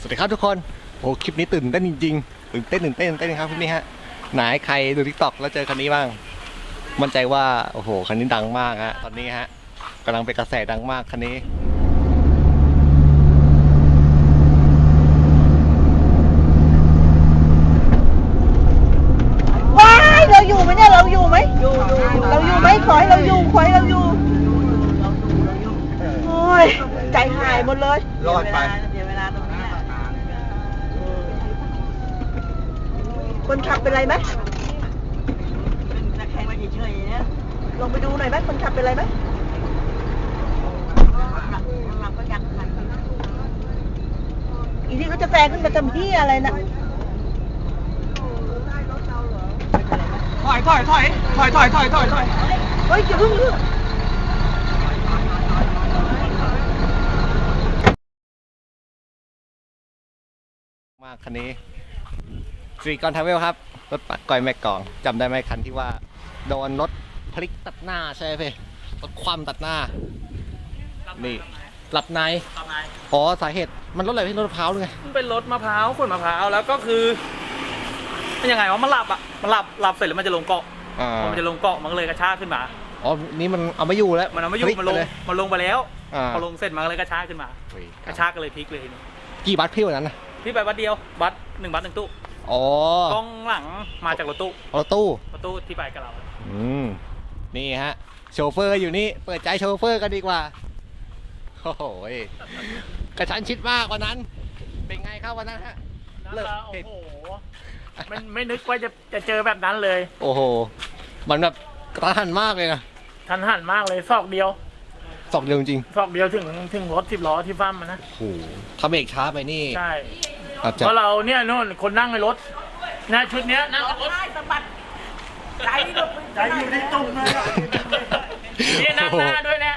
สวัสดีครับทุกคนโอ้คลิปนี้ตื่นเต้นจริงๆตื่นเต้นตื่นเต้นตื่นเต้นครับคลิปนี้ฮะไหนใครดูทิกตอกแล้วเจอคันนี้บ้าง มั่นใจว่าโอ้โหคันนี้ดังมากฮะตอนนี้ฮะกำลังเป็นกระแสดังมากคันนี้ว้ายเราอยู่ไหมเนี่ยเราอยู่ไหมอยู่เราอยู่ไหมขอให้เราอยู่ขอให้เราอยู่โอ้ยใจหายหมดเลยรอดไป คนขับเป็นไรไหมลงไปดูหน่อยไหมคนขับเป็นไรไหมอีนี่เขาจะแซงขึ้นมาทำพี่อะไรนะถอยถอยถอยถอยถอยถอยถอยถอยเฮ้ยอย่าเพิ่งเลือกมากคันนี้ สีกอนทาวเวลครับ รถปัดก้อยแม่กลองจำได้ไหมคันที่ว่า โดนรถพลิกตัดหน้าใช่ไหมพี่รถคว่ำตัดหน้า นี่ หลับในทำไงอ๋อสาเหตุมันรถอะไรพี่รถมะพร้าวหรือไงมันเป็นรถมะพร้าวขนมะพร้าวแล้วก็คือมันยังไงวะมันหลับอะมันหลับหลับเสร็จแล้วมันจะลงเกาะอ่าพอมันจะลงเกาะมันก็เลยกระชากขึ้นมา อ๋อนี่มันเอาไม่อยู่แล้วมันเอาไม่อยู่พลิกมันลงไปเยมันลงไปแล้วอ่าพอลงเสร็จมันก็เลยกระชากขึ้นมาเฮ้ยกระชากก็เลยพลิกเลยทีนี้กี่บัตรพี่วันนั้นนะพี่ไปบัสเดียวบัสหนึ่งบัสหนึ่งตู้ อ๋อกล้องหลังมาจากรถตู้รถตู้รถตู้ที่ไปกับเรา อืมนี่ฮะ โชเฟอร์อยู่นี่ เปิดใจโชเฟอร์กันดีกว่าโอ้โหยกระชั้นชิดมากวันนั้น เป็นไงครับวันนั้นฮะเลิกโอ้เห็นโหไม่ไม่นึกว่าจะจะเจอแบบนั้นเลย โอ้โห มันแบบกระทันมากเลยนะทันหันมากเลยซอกเดียวสองเดียวจริงซอกเดียวถึงถึงรถสิบล้อที่ฟั่มอะนะๆโอ้โหถ้าเบรกช้าไปนี่ใช่ อาจจะเพราะเราเนี่ยโน่นคนนั่งในรถนะชุดเนี้ยนั่งในรถสะบัดใจก็ใจอยู่ที่ตุ่มเลยนี่นั่งหน้าด้วยนะ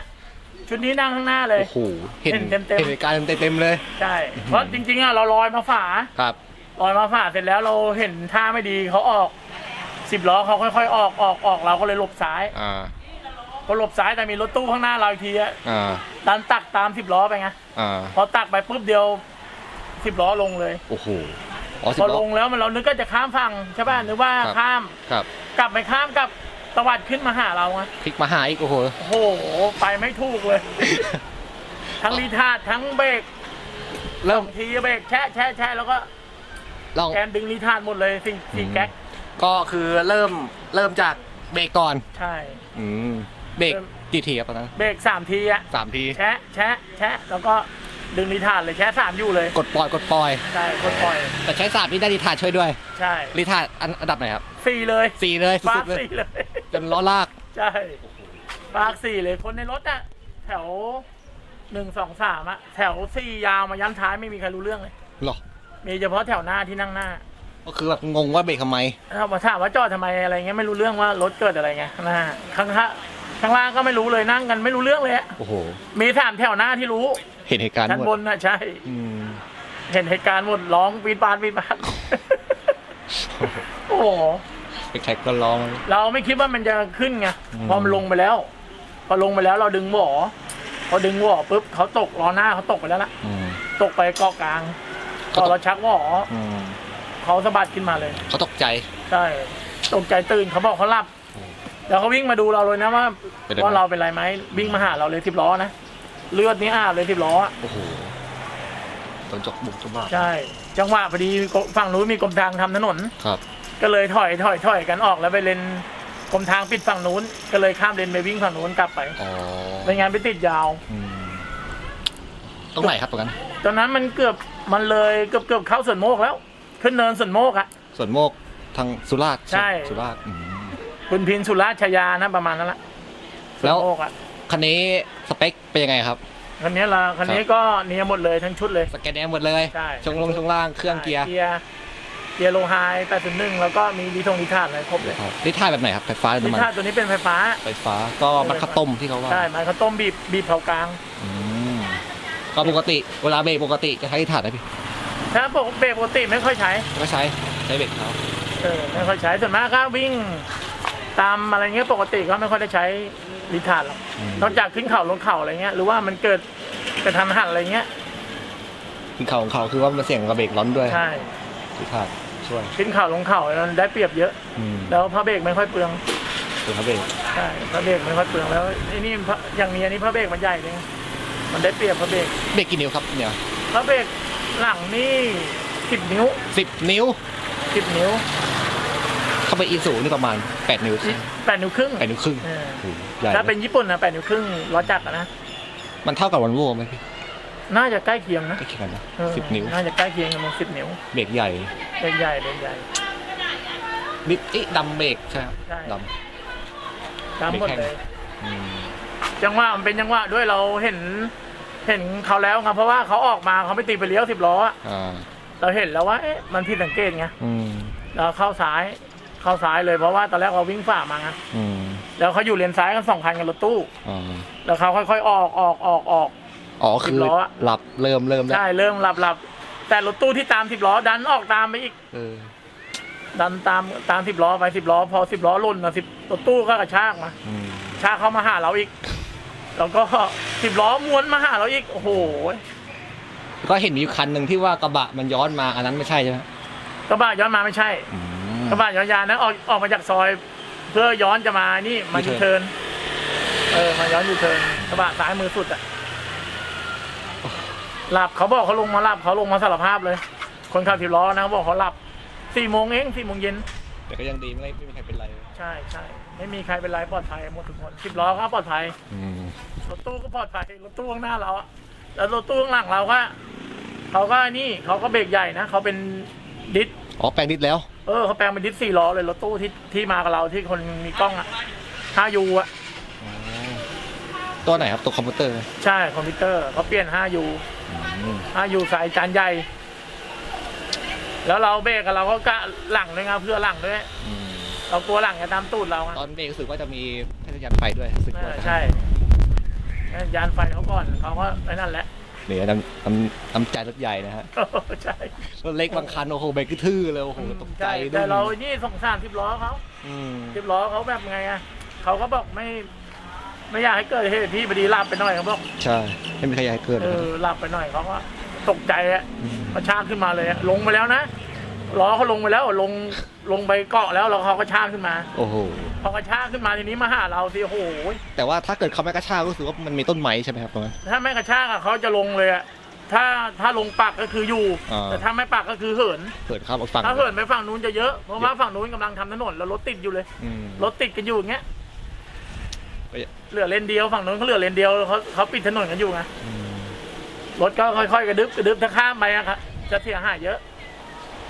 ชุดนี้นั่งข้างหน้าเลย โอ้โหเห็นเห็นเต็มๆ เห็นเหตุการณ์เต็มๆเลยใช่เพราะจริงๆอะเราลอยมาฝาครับลอยมาฝาเสร็จแล้วเราเห็นท่าไม่ดีเขาออกสิบล้อเขาค่อยๆ ออกออกออกเราก็เลยหลบซ้ายอ่าพอหลบซ้ายแต่มีรถตู้ข้างหน้าเราอีกทีอะอ่าดันตักตามสิบล้อไปไงอ่าพอตักไปปุ๊บเดียว สิบล้อลงเลย โอ้โหอ๋อสิพบอล้ลอ งแล้วมันเรานึกก็จะข้ามฝั่งใช่ป่ะนึกว่าครับ ข้ามครับกลับไปข้ามกับตวัดขึ้นมาหาเราไงพลิกมาหาอีกโอ้โห โอ้โห ไปไม่ถูกเลย ทั้งรีทาร์ดทั้งเบรกเริ่มทีเบรกแช่แช่แช่แล้วก็ลองแกนดึงรีทาร์ดหมดเลยสี่สี่แก๊กก็คือเริ่มเริ่มจากเบรกก่อน ใช่ อืมเบรกเริ่ม กี่ทีครับตอนนั้นเบรกสามทีอะสามทีแช่แช่แช่แล้วก็ ดึงรีทาร์ดเลยแช่สามอยู่เลย กดปล่อยกดปล่อย ใช่กดปล่อย แต่ใช้สามนี่ได้รีทาร์ดช่วยด้วยใช่รีทาร์ดอันอันดับไหนครับสี่เลยสี่เลยฟาสุกดๆเลยสี่เลย จนล้อลาก ใช่ฟากสี่เลยคนในรถอะแถวหนึ่งสองสามอะแถวสี่ยาวมายันท้ายไม่มีใครรู้เรื่องเลยหรอ มีเฉพาะแถวหน้าที่นั่งหน้าก็คือแบบงงว่าเบรกทำไม ถ้ามาถามว่าจอดทำไมอะไรเงี้ยไม่รู้เรื่องว่ารถเกิดอะไรไงนะฮะข้างข้างข้างล่างก็ไม่รู้เลยนั่งกันไม่รู้เรื่องเลยอะโอ้โห มีสามแถวหน้าที่รู้ เห็นเหตุการณ์ชั้นหมบดนน่ะใช่ อืมเห็นเหตุการณ์หมดร้องปีนปานปีนปาน โอ้โห ไปแท็กก็ร้อง เราไม่คิดว่ามันจะขึ้นไงอืม พอมันลงไปแล้ว พอลงไปแล้วเราดึงหวอพอดึงหวอปุ๊บเขาตกล้อหน้าเขาตกไปแล้วล่ะ อืม ตกไปเกาะกลางเขาพตอกเราชักหวออืมเขาสะบัดขึ้นมาเลย เขาตกใจ ใช่ตกใจตื่นเขาบอกเขาหลับอืมแล้วเขาวิ่งมาดูเราเลยนะว่าเป็นอะไรว่าเราเป็นไรไหมวิ่งมาหาเราเลยสิบล้อนะ เลือดนี่อาบเลยสิบล้ออะโอ้โหตอนจกบุกจบ้าใช่ จังหวะพอดีฝั่งนู้นมีกรมทางทำถนน ครับ ก็เลยถอยถอยถอยกันออกแล้วไปเลนกรมทางปิดฝั่งนู้น ก็เลยข้ามเลนไปวิ่งฝั่งนู้นกลับไปอ๋อไม่งั้นไปติดยาว อืมตรงไหนครับตรงนั้น ตอนนั้นมันเกือบมันเลยเกือบเกือบเข้าสวนโมกแล้ว ขึ้นเนินสวนโมกอะ ส่วนโมกทางสุราษฎร์ใช่สุราษฎร์อืม คุณพินสุราชยานะประมาณนั้นละสแล้วนโมกอะ คันนี้สเปคเป็นยังไงครับ คันนี้ละคันนี้ก็เนียหมดเลยทั้งชุดเลย สแกนแดงหมดเลยใช่ชงลงชงล่างเครื่องเกียร์ เกียร์เกียร์โลไฮ801แล้วก็มีดีทงดีทานอะไรครบเลยครับนี่ท่าแบบไหนครับไฟฟ้าหรือดีน้ำมันทานตัวนี้เป็นไฟฟ้า ไฟฟ้าก็มันข้าวต้มที่เขาว่า ใช่ไม้ข้าวต้มบีบบีบเผากลางอืมก็ปกติเวลาเบรกปกติจะใช้ถ่านนะพี่ถ้าปกเบรกปกติไม่ค่อยใช้ก็ใช้ใช้เบรกเท้าเออไม่ค่อยใช้ส่วนมากก็วิ่งตามอะไรเงี้ยปกติก็ไม่ค่อยได้ใช้ ดีทานหรอกอืมนอกจากขึ้นเขาลงเขาอะไรเงี้ย หรือว่ามันเกิดกระทันหันอะไรเงี้ยขึ้นเขาของเขาคือว่ามันเสี่ยงกับเบรกร้อนด้วยใช่ที่ขาดช่วยขึ้นเขาลงเขาแล้วได้เปรียบเยอะ อืมแล้วพระเบรกไม่ค่อยเปลืองตัวเขาเบรกใช่พระเบรกไม่ค่อยเปลืองแล้วไอ้นี่พระอย่างนี้อันนี้พระเบรกมันใหญ่เลยไงมันได้เปรียบพระเบรกเบรกกี่นิ้วครับเนี่ยพระเบรกหลังนี่สิบนิ้วสิบนิ้วสิบนิ้ว เข้าไปอีสูนี่ประมาณแปดนิ้วใช่ไหมแปดนิ้วครึ่งแปดนิ้วครึ่งเออโอ้โหใหญ่ถ้าเป็นญี่ปุ่นนะแปดนิ้วครึ่งล้อจักรอะนะมันเท่ากับวันโว่ไหมพี่น่าจะใกล้เคียงนะใกล้เคียงกันนะเออสิบนิ้วน่าจะใกล้เคียงกันมันสิบนิ้วเบรกใหญ่เล็กใหญ่เล็กใหญ่นิดเอ๊ะดำเบรกใช่ครับใช่ดตามหมดเลยำอืมจังหวะมันเป็นจังหวะด้วยเราเห็น เห็นเขาแล้วครับ เพราะว่าเขาออกมาเขาไม่ตีไปเลี้ยวสิบล้ออะอ่าเราเห็นแล้วว่าเอ๊ะมันผิดสังเกตไงอืม เราเข้าซ้าย เข้าซ้ายเลยเพราะว่าตอนแรกเราวิ่งฝ่ามาไงอืมแล้วเขาอยู่เลนซ้ายกันสองคันกับรถตู้อ่าแล้วเขาค่อยๆออกออกออกออก อ๋อคือสิบล้ออะ หลับเริ่มเริ่มแล้วใช่เริ่มหลับหลับแต่รถตู้ที่ตามสิบล้อดันออกตามไปอีก เออดันตามตามสิบล้อไปสิบล้อ พอสิบล้อหล่นนะสิบรถตู้ก็กระชากมา อืมชากเข้ามาหาเราอีก แล้วก็สิบล้อม้วนมาหาเราอีก โอ้โหก็เห็นมีคันหนึ่งที่ว่ากระบะมันย้อนมาอันนั้นไม่ใช่ใช่ไหมกระบะย้อนมาไม่ใช่ อืม กระบะย้อนยานนะออกออกมาจากซอย เพื่อย้อนจะมานี่มายูยูเทิเทิร์ร์นนเออมาย้อนยูเทิร์นกระบะซ้ายมือสุดอะหลับเขาบอกเขาลงมาหลับเขาลงมาสารภาพเลย คนขับสิบล้อนะเขาบอกเขาหลับสี่โมงเองสี่โมงเย็น แต่ก็ยังดีไม่ไม่มีใครเป็นไร ใช่ใช่ไม่มีใครเป็นไรปลอดภัยหมดทุกคนสิบล้อก็ปลอดภัย อืมรถตู้ก็ปลอดภัยรถตู้ข้างหน้าเราอะแล้วรถตู้ข้างหลังเราก็เขาก็นี่เขาก็เบรกใหญ่นะเขาเป็นดิสอ๋อแปลงนิดแล้วเออเขาแปลงเป็นดิสสี่ล้อเลยรถตู้ที่ที่มากับเราที่คนมีกล้องอะห้ายูอะอ๋อตัวไหนครับ ตัวคอมพิวเตอร์ไหมใช่คอมพิวเตอร์เขาเปลี่ยนห้ายูอืมห้ายูสายจานใหญ่ แล้วเราเบรกกับเราก็กะหลังด้วยไงเพื่อหลังด้วยอืมเรากลัวหลังจะตามตูดเราไงตอนเบรกรู้สึกว่าจะมีพยานไฟด้วยรู้สึกเอว่าอใช่ ยานไฟเขาก่อนเขาก็ไอ้นั่นแหละ เนี่ยน้ำน้ำน้ำใจรถใหญ่นะฮะใช่รถเล็กบางคันโอ้โหเบรกกระทื่อเลยโอ้โหตกใจใช่ด้วแต่ยเรานี่สงสารสิบล้อเขาอืมสิบล้อเขาแบบไงอะเขาก็บอกไม่ ไม่อยากให้เกิดเหตุที่พอดีหลับไปหน่อยเขาบอกใช่ไม่มีใครอยากให้เกิดเอเลยอหลับไปหน่อยเขาก็ตกใจอะอืมกระชากขึ้นมาเลยอะลงไปแล้วนะล้อเขาลงไปแล้วลงลงไปเกาะแล้วแล้วเขาก็ชากขึ้นมา โอ้โห พอกระชากขึ้นมาทีนี้มาหาเราสิโอ้โหแต่ว่าถ้าเกิดเขาไม่กระชากก็รู้สึกว่ามันมีต้นไม้ใช่ไหมครับตรงนั้น ถ้าไม่กระชากอะเขาจะลงเลยอะถ้าถ้าลงปักก็คืออยู่ อ่า แต่ถ้าไม่ปักก็คือเหิน เปิดข้ามออกฝั่งถ้าเหินไปฝั่งนู้นจะเยอะเพราะว่าฝั่งนู้นกำลังทำถนนแล้วรถติดอยู่เลย อืม รถติดกันอยู่อย่างเงี้ยไปเหลือเลนเดียวฝั่งนู้นเขาเหลือเลนเดียวเขาเขาปิดถนนกันอยู่ไงอืมรถก็ค่อยๆกระดึบกระดึบถ้าข้ามไปอะครับจะเสียหายเยอะ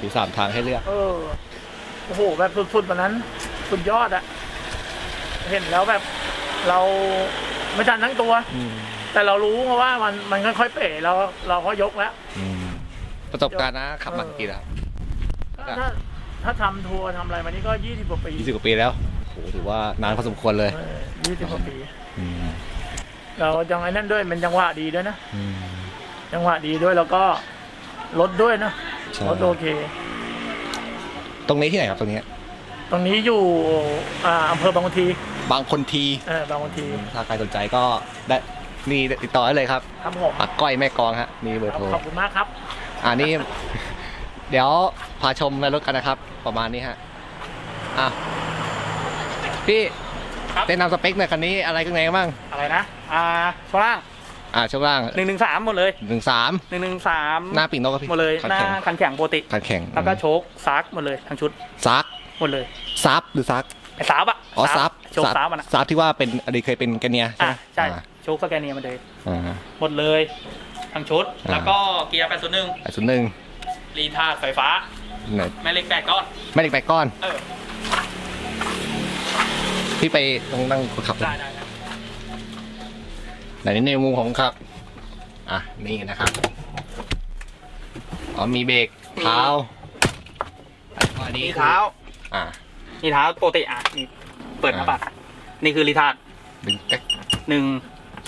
มีสามทางให้เลือก เออโอ้โหแบบสุดๆวันนั้น สุดยอดอะเห็นแล้วแบบเราไม่ทันทั้งตัว อืมแต่เรารู้เพราะว่ามันมันค่อยๆเป๋เราเราก็ยกแล้ว อืมประสบการณ์นะขับมากี่แล้ว ถ้าถ้าถ้าทำทัวร์ทำอะไรมานี่ก็ยี่สิบกว่าปียี่สิบกว่าปีแล้วโหถือว่านานพอสมควรเลยยี่สิบกว่าปี อืมเราจังไอ้นั่นด้วยมันจังหวะดีด้วยนะ อืม จังหวะดีด้วยแล้วก็รถด้วยนะใช่ รถโอเค ตรงนี้ที่ไหนครับตรงนี้ ตรงนี้อยู่อ่าอำเภอบางคนทีบางคนทีเออบางคนทีถ้าใครสนใจก็ได้นี่ติดต่อได้เลยครับครับผมปักก้อยแม่กลองฮะนี่เบอร์ครับโทรขอบคุณมากครับ อ่านี่ เดี๋ยวพาชมในรถกันนะครับ ประมาณนี้ฮะอะพี่ครับ แนะนำสเปคหน่อยคันนี้อะไรข้างในบ้างอะไรนะอ่าช่วงล่าง อ่าช่วงล่างหนึ่งหนึ่งสามหมดเลยหนึ่งสามหนึ่งหนึ่งสามหน้าปีกนกครับพี่หมดเลยคันหน้าแข็งคันแข็งปกติคันแข็งแล้วก็โชคซักหมดเลยทั้งชุดซักหมดเลยซับหรือซักไอ้ซับอะอ๋อซับโชคซับอะนะซับที่ว่าเป็นอดีตเคยเป็นแกเนียใช่อะไหมใช่อ่าโชคสแกนเนียมาเลยอ่าหมดเลยทั้งชุดอ่าแล้วก็เกียร์แปดศูนย์หนึ่งไอ้ส่วนหนึ่งรีทาร์ดไฟฟ้าไหนแม่เหล็กแปดก้อนไม่ได้ไปก้อนเออพี่ไปต้องนั่งคนขับได้ ได้ได้ไหนในมุมของคนขับ อะ นี่นะครับ อ๋อ มีเบรกเท้าอันนี้นี่คือเท้า อ่านี่เท้าปกติอะนี่เปิดหน้าปัด นี่คือรีทาร์ดดึงแก๊กหนึ่ง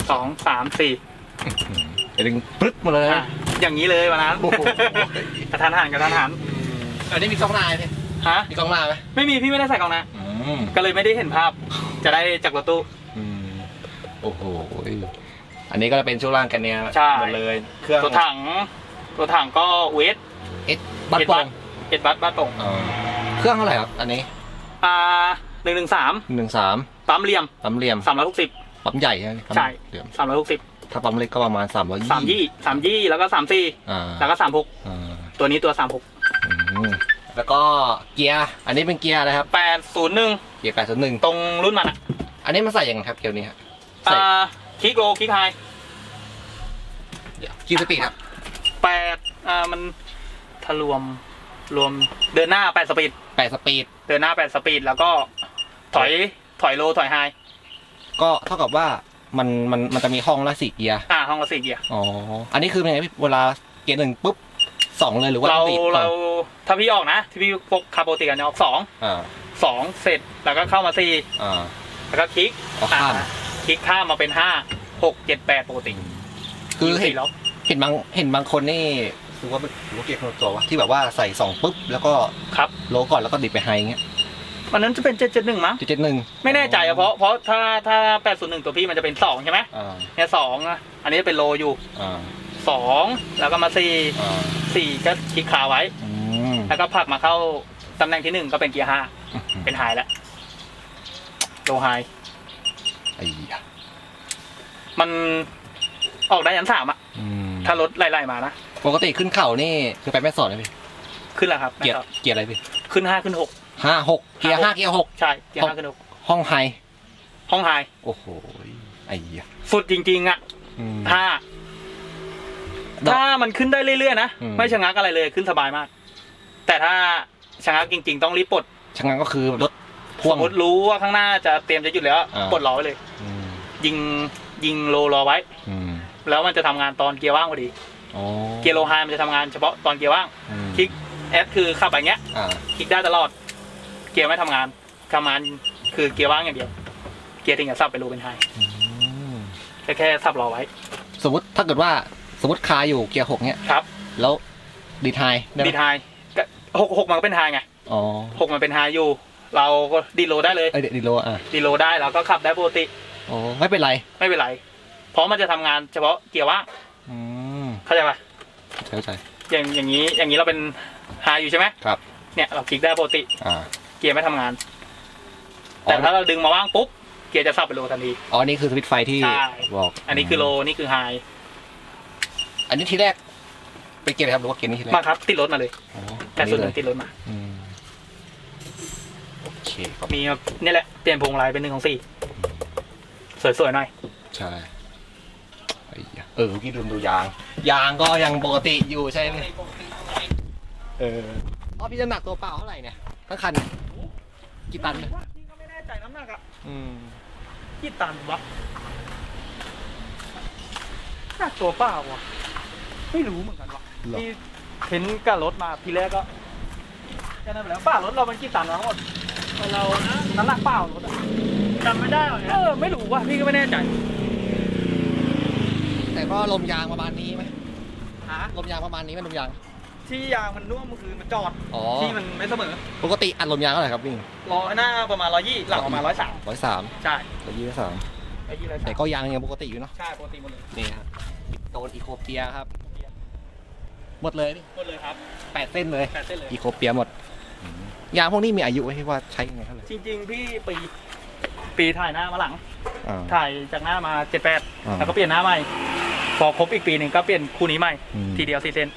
สองสามสี่ดึงปึ๊ดมาเลยอะอย่างนี้เลยวันนั้นโอ้โหกระทันหันกระทันหันอันนี้มีกล้องหน้าไหมฮะมีกล้องหน้าไหมไม่มีพี่ไม่ได้ใส่กล่องนะอืมก็เลยไม่ได้เห็นภาพ จะได้จากรถตู้อืม โอ้โหอันนี้ก็จะเป็นช่วงล่างกันเนี่ยใช่ หมดเลยเครื่องตัวถัง ตัวถังก็เวสเอ็ดบัตรปองเอ็ดบัตบ้านตรงเออเครื่องเท่าไหร่ครับ อันนี้อ่าหนึ่งหนึ่งสามหนึ่งสามปั๊มเหลี่ยมปั๊มเหลี่ยมสามร้อยหกสิบปั๊มใหญ่ใช่ไหมปั๊มใช่เหลี่ยมสามร้อยหกสิบถ้าปั๊มเล็กก็ประมาณสามร้อยสามยี่สามยี่แล้วก็สามสี่อ่าแล้วก็สามหกอ่าตัวนี้ตัวสามหกอืมแล้วก็เกียร์อันนี้เป็นเกียร์อะไรครับแปดศูนย์หนึ่งเกียร์แปดศูนย์หนึ่งตรงรุ่นมันอะอันนี้มันใส่ยังไงครับเกียร์นี้ครับ ใส่ อ่าคิกโลคิกไฮกี่สปีดครับแปดอ่ามันถ้ารวมรวมเดินหน้าแปดสปีดแปดสปีดเดินหน้าแปดสปีดแล้วก็ถอยถอยโลถอยไฮก็เท่ากับว่ามันมันมันจะมีห้องละสี่เกียร์อ่าห้องละสี่เกียร์ อ๋ออันนี้คือเป็นไงพี่เวลาเกียร์หนึ่งปุ๊บสองเลยหรือว่าเราติดก่อนเราถ้าพี่ออกนะที่พี่พกคาร์โบติกันเนี่ยออกสองอ่าสองเสร็จแล้วก็เข้ามาสี่อ่าแล้วก็คลิกเอาข้ามอ่ คลิกข้ามมาเป็นห้าหกเจ็ดแปดปกติคือเห็นสี่ล็อกเห็นบางเห็นบางคนนี่ถือว่าเป็นถือว่าเกียร์คนละตัววะที่แบบว่าใส่สองปุ๊บแล้วก็ครับโลก่อนแล้วก็ดิดไปไฮเงี้ยมันนั้นจะเป็นเจ็ดเจ็ดหนึ่งมั้งจุดเจ็ดหนึ่งไม่แน่ใจอะเพราะเพราะถ้าถ้าแปดศูนย์หนึ่งตัวพี่มันจะเป็นสองใช่ไหมอ่าเนี่ยสองอะอันนี้เป็นโลอยู่อ่าสองแล้วก็มาสี่อ่าสี่ก็คลิกขาไว้ อืมแล้วก็ผลักมาเข้าตำแหน่งที่หนึ่งก็เป็นเกียร์ห้าเป็นไฮแล้วโลไฮไอ้ ยะมันออกได้ยันสามอะอืมถ้ารถไล่ๆมานะปกติขึ้นเข่านี่คือไปแม่สอดเลยพี่ขึ้นแล้วครับเกียร์เกียร์อะไรพี่ขึ้นห้าขึ้นหกห้าหกเกียร์ห้าเกียร์หกใช่เกียร์ห้าขึ้นหกห้องไฮห้องไฮโอ้โหไอ้ยะสุดจริงๆอะอืมถ้าดอกถ้ามันขึ้นได้เรื่อยๆนะอืม ไม่ชะงักอะไรเลยขึ้นสบายมาก แต่ถ้าชะงักจริง ๆ ต้องรีบปลดช่างนั้นก็คือรถส พ่วงมมติรู้ว่าข้างหน้าจะเตรียมจะหยุดแล้วอ่า ปลดล้อไว้เลย อืมยิงยิงโลรอไว้ อืมแล้วมันจะทำงานตอนเกียร์ว่างพอดี อ๋อเกียร์โลไฮมันจะทำงานเฉพาะตอนเกียร์ว่าง อืมคลิกแอดคือขับไปอย่างเงี้ย อ่าคลิกได้ตลอด เกียร์ไม่ทำงานทำงานคือเกียร์ว่างอย่างเดียว เกียร์ถึงจะสับไปโลเป็นไฮอืมแค่แค่สับรอไว้ สมมติถ้าเกิดว่าสมมติคาอยู่เกียร์หกเนี้ยครับ แล้วดีไฮได้ไหมดีไฮก็หกหกมันก็เป็นไฮไงอ๋อหกมันเป็นไฮอยู่ เราก็ดีโลได้เลยเอ้ยดีโลอะดีโลได้เราก็ขับได้ปกติอ๋อไม่เป็นไรไม่เป็นไร เพราะมันจะทำงานเฉพาะเกียร์ว่างอืมเข้าใจปะเข้าใจ อย่างอย่างนี้อย่างนี้เราเป็นไฮอยู่ใช่ไหมครับ เนี่ยเราคลิกได้ปกติอ่าเกียร์ไม่ทำงานอ๋อแต่ถ้าเราดึงมาว่างปุ๊บเกียร์จะสับไปโลทันที อ๋อนี่คือสวิตช์ไฟที่ใช่ บอกอันนี้คือโลนี่คือไฮอันนี้ทีแรกเป็นเกียร์อะไรครับหรือว่าเกียร์นี้ทีแรกมาครับติดรถมาเลย อ๋อแต่ส่วนหเลนึ่ยงติดรถมา อืมโอเคครับมีนี่แหละเปลี่ยนพวงมาลัยเป็นหนึ่งของสี่สวยๆหน่อย ใช่ไอ้ยะเออเมื่อกี้ลืมดูยาง ยางก็ยังปกติอยู่ใช่ไหมเอออ๋อพี่จะหนักตัวเปล่าเท่าไหร่เนี่ยทั้งคันเนี่ยกี่ตันเนี่ยนี่ก็ไม่แน่ใจน้ำหนักอะอืมกี่ตันวะหนักตัวเปล่าวะไม่รู้เหมือนกันวะหรอที่เห็นกับรถมาทีแรกก็แค่นั้นไปแล้วเปล่ารถเรามันกี่ตันวะทั้งหมด เรานะน้ำหนักเปล่ารถอะจำไม่ได้หรอเออไม่รู้ว่ะพี่ก็ไม่แน่ใจแต่ก็ลมยางประมาณนี้ไหมหาลมยางประมาณนี้ไหมลมยาง ที่ยางมันน่วมคือมันจอดอ๋อ ที่มันไม่เสมอปกติอัดลมยางเท่าไหร่ครับวิ่งล้อหน้าประมาณร้อยยี่หลังประมาณร้อยสามร้อยสามใช่ร้อยยี่สิบสามร้อยยี่ร้อยแต่สามก็ยางยังปกติอยู่เนาะใช่ปกติหมดเลยนี่ครับโดนอีโคเปียครับหมดเลยนี่หมดเลยครับแปดเส้นเลยแปดเส้นเลยอีโคเปียหมด ยางพวกนี้มีอายุไว้ให้ว่าใช้ยังไงเท่าไหร่จริงๆ พี่ปีปีถ่ายหน้ามาหลัง อ่า ถ่ายจากหน้ามาเจ็ดแปดอ่าแล้วก็เปลี่ยนหน้าใหม่พอครบอีกปีหนึ่งก็เปลี่ยนคู่นี้ใหม่ อืม ทีเดียวสี่เส้น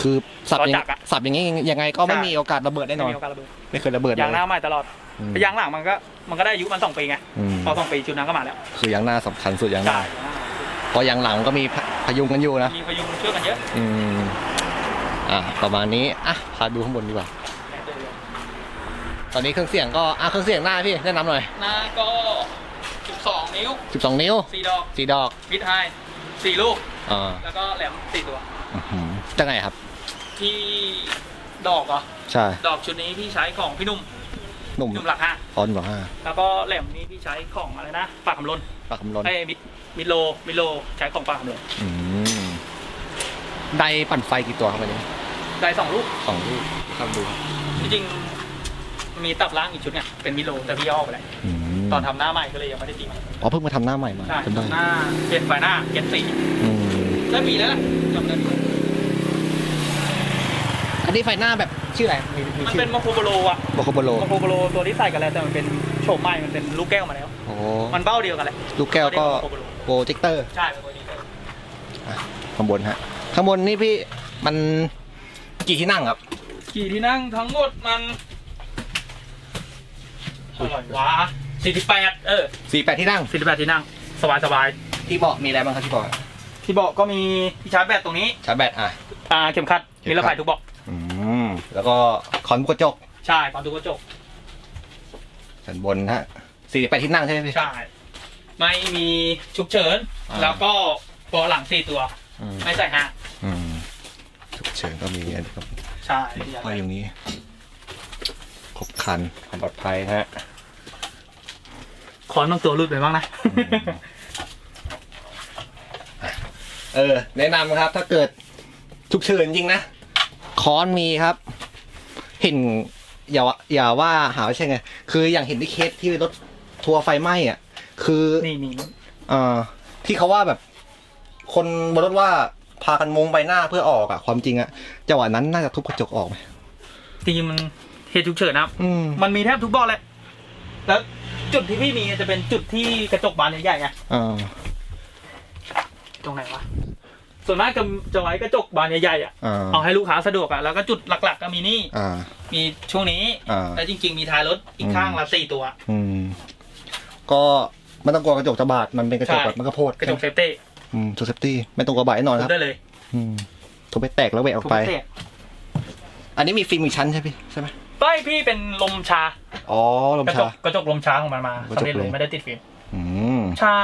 คือสับอย่างต่อจากอะสับอย่างนี้ยังไงก็ไม่ใช่ มีโอกาสระเบิดแน่นอนไม่มีโอกาสระเบิดไม่เคยระเบิดเลยยางหน้าใหม่ตลอดอืมยางหลังมันก็มันก็ได้อายุมันสองปีไงอืมพอสองปีชุดนั้นก็มาแล้วคือยางหน้าสำคัญสุดยางหใช่น้าเพอยางหลังก็มีพะพยุงกันอยู่นะ มีพยุงช่วยกันเยอะ อืม อะ ประมาณนี้ อะ พาดูข้างบนดีกว่า ตอนนี้เครื่องเสียงก็อะเครื่องเสียงหน้าพี่แนะนำหน่อย หน้าก็สิบสองนิ้ว 12 นิ้วสี่ดอกสีดอกมิดไฮสี่ลูก อ่าแล้วก็แหลมสี่ตัว อื้อหือจะไงครับ ที่ดอกเหรอ ใช่ดอกชุดนี้พี่ใช้ของพี่หนุ่มหนุ่มหนุ่มหลักห้าฟอนบอกห้าแล้วก็แหลมนี้พี่ใช้ของอะไรนะปากคำลนปากคำร้อนไอ้มิดมิดโลมิดโลใช้ของปากคำลนอืมไดปั่นไฟกี่ตัวครับวันนี้ได้สองลูกสองลูกครับดูครับจริงๆ มีตับล้างอีกชุดเนี่ยเป็นมิดโลแต่พี่เอาออกไปแล้วอืมตอนทำหน้าใหม่ก็เลยยังไม่ได้ตีใหม่อ๋อเพิ่งมาทำหน้าใหม่มาใช่จำได้หน้าเปลี่ยนไฟหน้าเปลี่ยนสีอืมได้ปีแล้วแหละจำได้ปีอันนี้ไฟหน้าแบบชื่ออะไรมีมีมันชื่อเป็นมาโคโบโลอะโบโคโบโลมาโคโบโลตัวที่ใส่กันแล้วแต่มันเป็นโฉมใหม่มันเป็นลูกแก้วมาแล้ว โอ้มันเบ้าเดียวกันเลยลูกแก้วก็โคโบโล โปรเจคเตอร์ใช่เป็นตัวนี้เลยข้างบนฮะข้างบนนี่พี่มันกี่ที่นั่งครับกี่ที่นั่งทั้งหมดมัน เท่าไหร่วะสี่สิบแปดเออสี่แปดที่นั่งสี่สิบแปดที่นั่ง สบายสบายที่เบาะมีอะไรบ้างครับที่เบาะๆที่เบาะก็มีที่ชาร์จแบตตรงนี้ ชาร์จแบตอะ อ่าเข็มขัดเข็มขัดนิรภัยทุกเบาะอืม แล้วก็คอนกระจกใช่ความทุกกระจกสันบนฮะสี่แปดที่นั่งใช่ไหมพี่ ใช่ ไม่มีฉุกเฉิน อ่า แล้วก็เบาะหลังสี่ตัว อืมไม่ใส่ห้างอืมฉุกเฉินก็มีอันนี้ก็ใช่ไว้อย่างนี้ ครบครันความปลอดภัยฮะขอนบางตัวรุดไปบ้างนะ เออ แนะนำครับ ถ้าเกิดฉุกเฉินจริงนะค้อนมีครับ เห็นอย่าว่าอย่าว่าหาว่าใช่ไง คืออย่างเห็นที่เคสที่รถทัวร์ไฟไหม้อะ คือนี่นี่เอ่อที่เขาว่าแบบ คนบนรถว่าพากันมุงใบหน้าเพื่อออกอะ ความจริงอะจังหวะนั้นน่าจะทุบกระจกออกไหมจริงๆมัน เหตุฉุกเฉินนะครับ อืมมันมีแทบทุกเบาะเลยแล้วจุดที่พี่มีจะเป็นจุดที่กระจกบานใหญ่ๆไงอ่าตรงไหนวะส่วนมากจะจะไว้กระจกบานใหญ่ๆอะอ่าเอาให้ลูกค้าสะดวกอะแล้วก็จุดหลัก ๆ ก็มีนี่ อ่า มีช่วงนี้อ่า แล้วจริง ๆ มีท้ายรถอีกข้างละสี่ตัว อืม ก็ไม่ต้องกลัวกระจกจะบาดมันเป็นกระจกใช่ แบบมันกระโพดกระจกเซฟตี้อืมทูเซฟตี้ไม่ต้องกลัวบาดแน่นอนทุครับบได้เลยอืมทุบไปแตกแล้วเวะออกทุบไปพิเศษอันนี้มีฟิล์มอีกชั้นใช่พี่ใช่ไหม ป้ายพี่เป็นลมชาอ๋อลมกระจชากกระจกลมชาของมันมากระจกสำเร็จเลลยมไม่ได้ติดฟิล์มอืมชา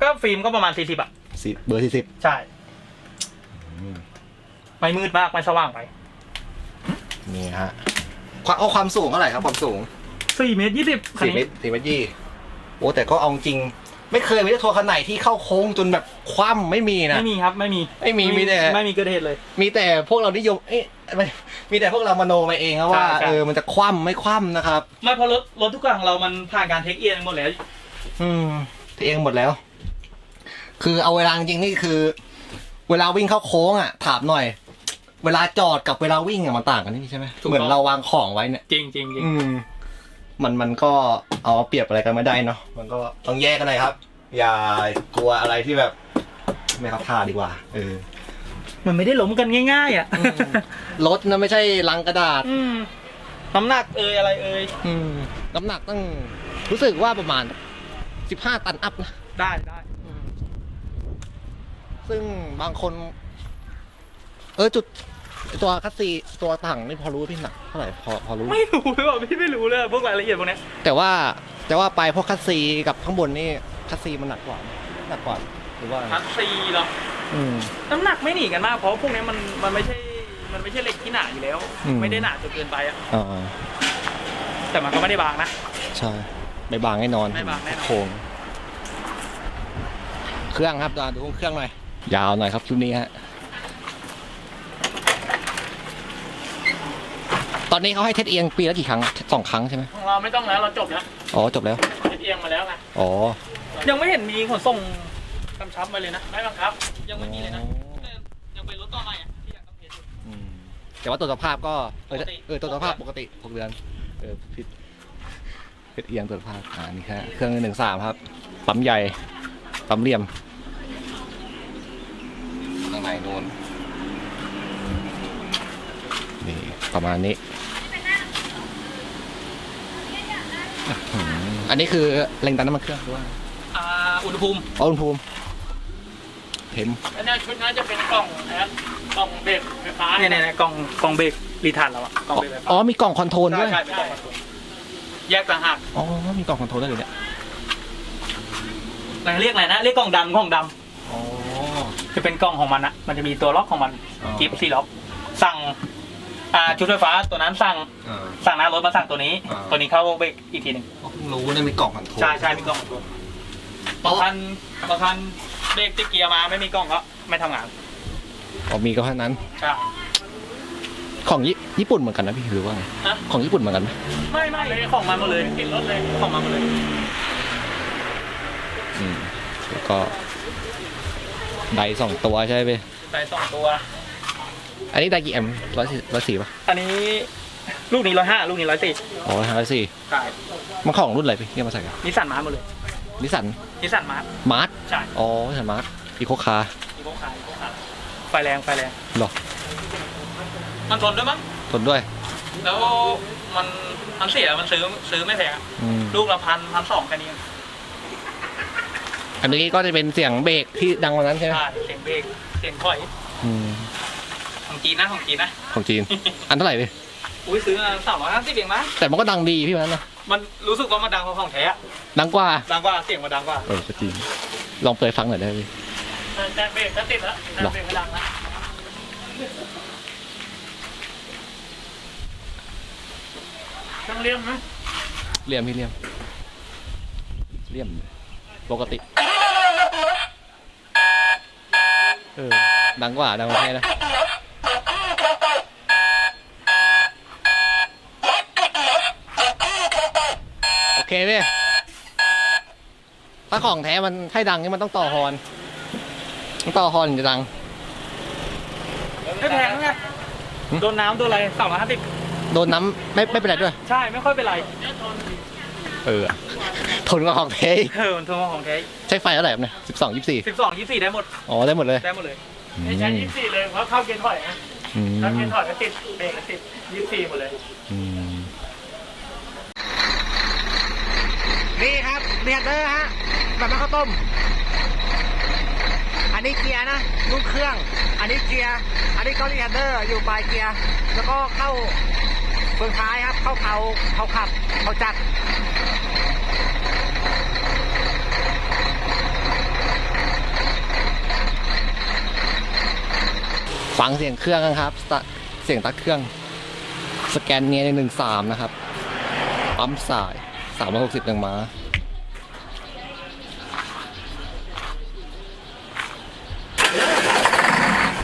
ก็ฟิล์มก็ประมาณสี่สิบอะสิเบอร์ที่สิบใช่ไม่มืดมากไม่สว่างไปนี่ฮะความเอาความสูงเท่าไหร่ครับความสูงสี่เมตรยี่สิบคันสี่เมนี้ตรสี่เมตรยี่โอ้แต่ก็เอาจริง ไม่เคยมีรถทัวร์คันไหนที่เข้าโค้งจนแบบคว่ำไม่มีนะ ไม่มีครับไม่มีไม่มีมีแต่ ไม่มีเกิดเหตุเลย มีแต่พวกเรานิยมเอ๊ะไม่มีแต่พวกเรามโนมาเองครับว่าใช่ใช่เออมันจะคว่ำไม่คว่ำนะครับ ไม่เพราะรถรถทุกอย่างของเรามันผ่านการเทคเอียนหมดแล้ว อืมเองหมดแล้ว คือเอาเวลาจริงๆนี่คือ เวลาวิ่งเข้าโค้งอะ ถามหน่อย เวลาจอดกับเวลาวิ่งอะมันต่างกันนี่ใช่ไหมถูกต้อง เหมือนเราวางของไว้เนี่ย จริงจริงจริงอืม มันมันก็เอาเปรียบอะไรกันไม่ได้เนาะมันก็ต้องแยกกันเลยครับ อย่ากลัวอะไรที่แบบ ไม่เข้าท่าดีกว่า เออ มันไม่ได้ล้มกันง่าย ๆ อะอืมรถนะไม่ใช่ลังกระดาษอืมน้ำหนักเอ่ยอะไรเอ่ยอืมน้ำหนักตั้งรู้สึกว่าประมาณสิบห้าตันอัพนะ ได้ได้ซึ่งบางคน เออจุด ตัวคัสซีตัวถังนี่พอรู้ว่าพี่หนักเท่าไหร่พอพอรู้ ไม่รู้เลยว่ะพี่ไม่รู้เลยพวกรายละเอียดพวกเนี้ยแต่ว่าแต่ว่าไปพวกคัสซีกับข้างบนนี่คัสซีมันหนักกว่าหนักกว่าหรือว่าทักซีเหรออืม น้ำหนักไม่หนีกันมากเพราะพวกเนี้ยมันมันไม่ใช่มันไม่ใช่เหล็กที่หนาอยู่แล้ว อืม ไม่ได้หนาจนเกินไปอะอ่าแต่มันก็ไม่ได้บางนะ ใช่ไม่บางแน่นอนไม่บางแน่นอน โครงเครื่องครับดูเครื่องหน่อยยาวหน่อยครับชุดนี้ฮะ ตอนนี้เขาให้เทสเอียงปีละกี่ครั้งสองครั้งใช่ไหมของเราไม่ต้องแล้วเราจบแล้วอ๋อจบแล้วเอ็ดเอียงมาแล้วไงอ๋อยังไม่เห็นมีขนส่งกำชับมาเลยนะไม่บังคับ ยังไม่มีเลยนะแต่ยังเป็นรถต่อใหม่อะที่อยากต้องเทสอยู่ อืมแต่ว่าตัวสภาพก็เออปกติ เออตัวสภาพปกติหกเดือนเออผิดผิดเอียงตัวสภาพอ่านี่แค่เครื่องหนึ่งสามครับปั๊มใหญ่ปั๊มเหลี่ยมข้างในนูน นี่ประมาณนี้อื้อหืออันนี้คือแรงดันน้ำมันเครื่องด้วยอ่าอุณหภูมิอ๋ออุณหภูมิเห็มแล้วเนี่ยชุดนั้นจะเป็นกล่องนะกล่องเบรกไฟฟ้าเนี่ยเนี่ยกล่องกล่องเบรกรีทานเราอะกล่องเบรกไฟฟ้าอ๋อมีกล่องคอนโทรลด้วยใช่เป็นกล่องคอนโทรลแยกต่างหากอ๋อมีกล่องคอนโทรลด้วยเหรอเนี่ยเราเรียกอะไรนะเรียกกล่องดำกล่องดอ๋อำจะเป็นกล่องของมันอะมันจะมีตัวล็อกของมันอ๋อ กิฟต์ซีล็อก สั่ง อ่าชุดไฟฟ้าตัวนั้นสั่งอ่า สั่งหน้ารถมาสั่งตัวนี้ อ่า ตัวนี้เข้าเบรกอีกทีหนึ่งเพิ่งรู้เนี่ยมีกล่องคอนโทรลใช่ใช่มีกล่องคอนโทรลบางคันบางคันเบรกติดเกียร์มาไม่มีกล่องก็ไม่ทำงานอ๋อมีก็แค่นั้น ใช่ของญี่ญี่ปุ่นเหมือนกันนะพี่หรือว่าไงฮะของญี่ปุ่นเหมือนกันไหมไม่ไม่เลยของมันหมดเลยติดรถเลยของมันหมดเลย อืมแล้วก็ไดสองตัวใช่ไหมพี่ใส่สองตัว อันนี้ได้กี่แอมร้อยสี่ร้อยสี่ป่ะ อันนี้ลูกนี้ร้อยห้าลูกนี้ร้อยสี่อ๋อร้อยสี่ใช่มันของรุ่นอะไรพี่ที่เอามาใส่กันนิสสันมาร์ทหมดเลยนิสสัน นิสสันมาร์ทมาร์ทใช่อ๋อนิสสันมาร์ทอีโคคาร์อีโคคาร์อีโคคาร์ไฟแรงไฟแรงหรอ มันทนด้วยมั้งทนด้วย แล้วมันมันเสียมันซื้อซื้อไม่แพงอะอืมลูกละพันพันสองแค่นี้อันนี้ก็จะเป็นเสียงเบรกที่ดังวันนั้นใช่ไหมใช่เสียงเบรกเสียงถอยอืม ของจีนนะของจีนนะ ของจีน อันเท่าไหร่พี่อุ้ยซื้อมาสามร้อยห้าสิบเองมั้งแต่มันก็ดังดีพี่วันนั้นนะมันรู้สึกว่ามันดังกว่าของแท้อะดังกว่าดังกว่าเสียงมันดังกว่าเออก็จริงลองเปิดฟังหน่อยได้ไหมพี่แต่เบรกก็ติดแล้วแต่หรอเบรกไม่ดังนะต้องเลี่ยมไหมเลี่ยมพี่เลี่ยมเลี่ยมปกติเออดังกว่าดังกว่าแค่นะ โอเคพี่ถ้าของแท้มันให้ดังนี่มันต้องต่อฮอนต้องต่อฮอนถึงจะดัง ไม่แพงไงหึโดนน้ำโดนอะไรสามร้อยห้าสิบโดนน้ำไม่ไม่เป็นไรด้วย ใช่ไม่ค่อยเป็นไรเออ ทนกับของแท้อีกเออมันทนของแท้ใช้ไฟเท่าไหร่ครับเนี่ยสิบสองยี่สี่สิบสองยี่สี่ได้หมด อ๋อ ได้หมดเลย ได้หมดเลย ไม่ใช่ยี่สี่เลยเพราะเข้าเกณฑ์ถอยนะอืมเข้าเกณฑ์ถอยก็ติดเบรกก็ติดยี่สี่หมดเลย อืมนี่ครับเรียกเดอร์ฮะแบบน้ำข้าวต้ม อันนี้เกียร์นะลูกเครื่อง อันนี้เกียร์ อันนี้ก็เรียกเดอร์อยู่ปลายเกียร์ แล้วก็เข้าเฟืองท้ายครับ เข้าเขาเขาขับ เขาจัด ฟังเสียงเครื่องกันครับสตะเสียงตัดเครื่อง สแกนเนียหนึ่งสามนะครับปั๊มสายสามร้อยหกสิบแรงม้า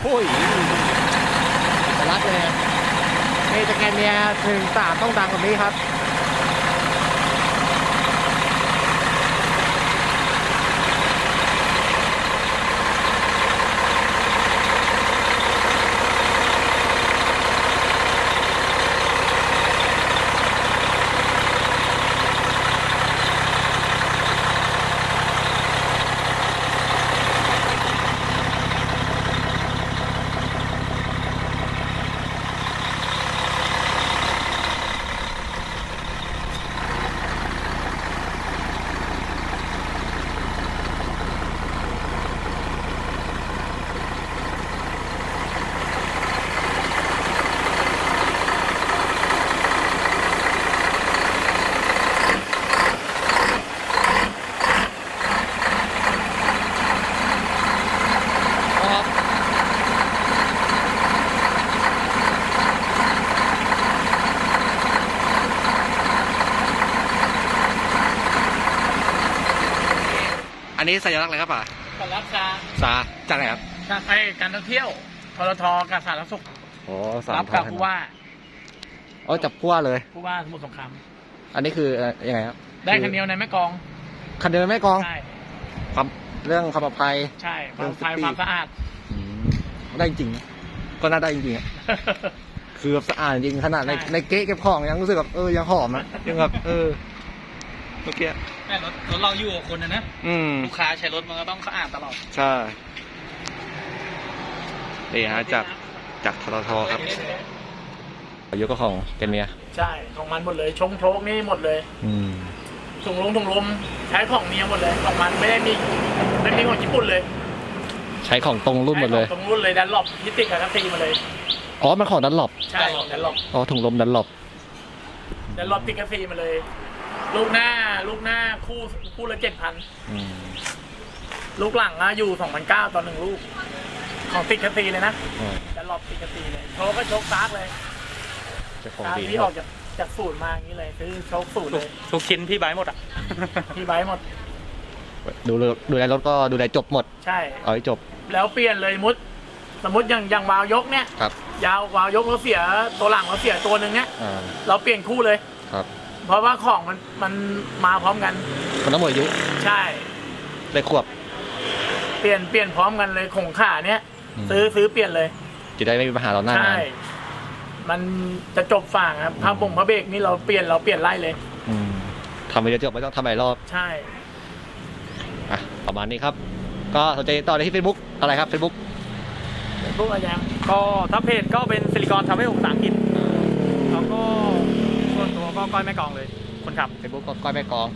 โอ้ยแต่รัดเลยนะเอสแกนเนียหนึ่งสามต้องดังกว่านี้ครับ นนี้สัญลักษณ์อะไรครับป่าสำนักชาซาจากไหนครับชาไทยการท่องเที่ยวทรทกับสาธารณสุขโอ้สามรับกับผู้ว่าโอ้จับผู้ว่าเลย ผู้ว่าสมุทรสงครามอันนี้คือเอ่อยังไงครับได้คันเดียวในแม่กลองคันเดียวแม่กองใช่ความเรื่องความปลอดภัย ใช่คเรื่วาอมงภาย safety ความสะอาดได้จริงๆนะก็น่าได้จริงๆอะคือแบบสะอาดจริงขนาดในใช่ ในเก๊ะเก็บของยังรู้สึกแบบเออยังหอมนะยังแบบเออ เมื่อกี้แม่รถรถเราอยู่กับคนนะนะอืม ลูกค้าใช้รถมันก็ต้องสะอาดตลอดใช่นี่ฮะจากจากทรทครับยกก็ของแกนเมียใช่ของมันหมดเลยชงโชกนี่หมดเลย อืมถุงลมถุงลมใช้ของเมียหมดเลยของมันไม่ได้มีไม่มีของญี่ปุ่นเลยใช้ของตรงรุ่นหมดเลย ใช้ของตรงรุ่นเลยดันหลบที่ติดกับทัพทีมาเลย อ๋อ มันของดันหลบใช่ดันหลบอ๋อถุงลมดันหลบดันหลบติดกับทีมาเลย ลูกหน้าลูกหน้าคู่คู่ละเจ็ดพันอืมลูกหลังอะอยู่สองพันเก้าต่อหนึ่งลูก ของติดกับทีเลยนะอ๋อดันหลบติดกับทีเลยโชกก็โชกซาร์กเลยเจ้าของซาร์กดีที่ออกจากจากสูตรมาอย่างนี้เลยซื้อโชกสูตรเลยทุกชิ้นพี่ไบร์ทหมดอะที่ไว้หมดดูแลดูแลรถก็ดูแลจบหมด ใช่ เอาให้จบแล้วเปลี่ยนเลยมุด สมมติอย่างอย่างวาวยกเนี่ย ครับยาววาวยกเราเสียตัวหลังเราเสียตัวหนึ่งเนี่ย อ่าเราเปลี่ยนคู่เลย ครับ เพราะว่าของมันมันมาพร้อมกันมันต้องหมดอายุใช่ ได้ขวบ เปลี่ยนเปลี่ยนพร้อมกันเลยของขาเนี่ยอืม ซื้อซื้อเปลี่ยนเลย จะได้ไม่มีปัญหาเราหน้างาใช่ นมันจะจบฝั่งครับพาบ่งพระเบรกนี่เราเปลี่ยนเราเปลี่ยนไล่เลย อืมทำไปเยอะๆไม่ต้องทำหลายรอบใช่ อะประมาณนี้ครับ ก็สนใจติดต่อได้ที่ Facebook อะไรครับ Facebook เป็นพวกอะไรยัง ก็ถ้าเพจก็เป็นสิริกรทำให้ภาษาอังกฤษแล้วก็ส่วนตัว ก็ก้อยแม่กองเลย คนขับ Facebook ก็ก้อยแม่กลอง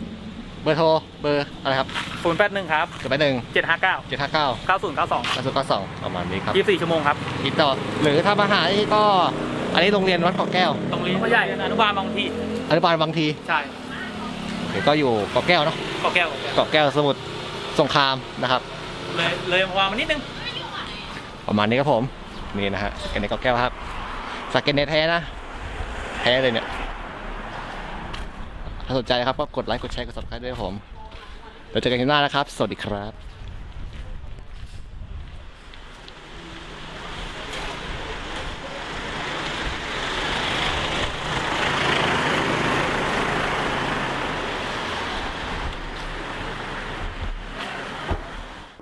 เบอร์โทร เบอร์อะไรครับศูนย์แปดหนึ่งครับเดี๋ยวไปหนึ่งเจ็ดห้าเก้าเจ็ดห้าเก้าเก้าศูนย์เก้าสองกระสุนก็สองประมาณนี้ครับยี่สิบสี่ชั่วโมงครับติดต่อหรือถ้ามาหาที่ก็ อันนี้โรงเรียนวัดเกาะแก้ว ตรงนี้พ่อใหญ่อนุบาลบางทีอนุบาลบางทีใช่โอเคก็อยู่เกาะแก้วเนาะกอแก้วกอแก้วเกาะแก้วสมุทรสงครามนะครับ เลยเลยมาวางมานิดนึงประมาณนี้ครับผม นี่นะฮะสเก็ตเนตเกาะแก้วครับสเก็ตเนตแท้นะ แท้เลยเนี่ย ถ้าสนใจนะครับก็กดไลค์กดแชร์กด subscribe ด้วยผมเดี๋ยวเจอกันที่หน้านะครับ สวัสดีครับ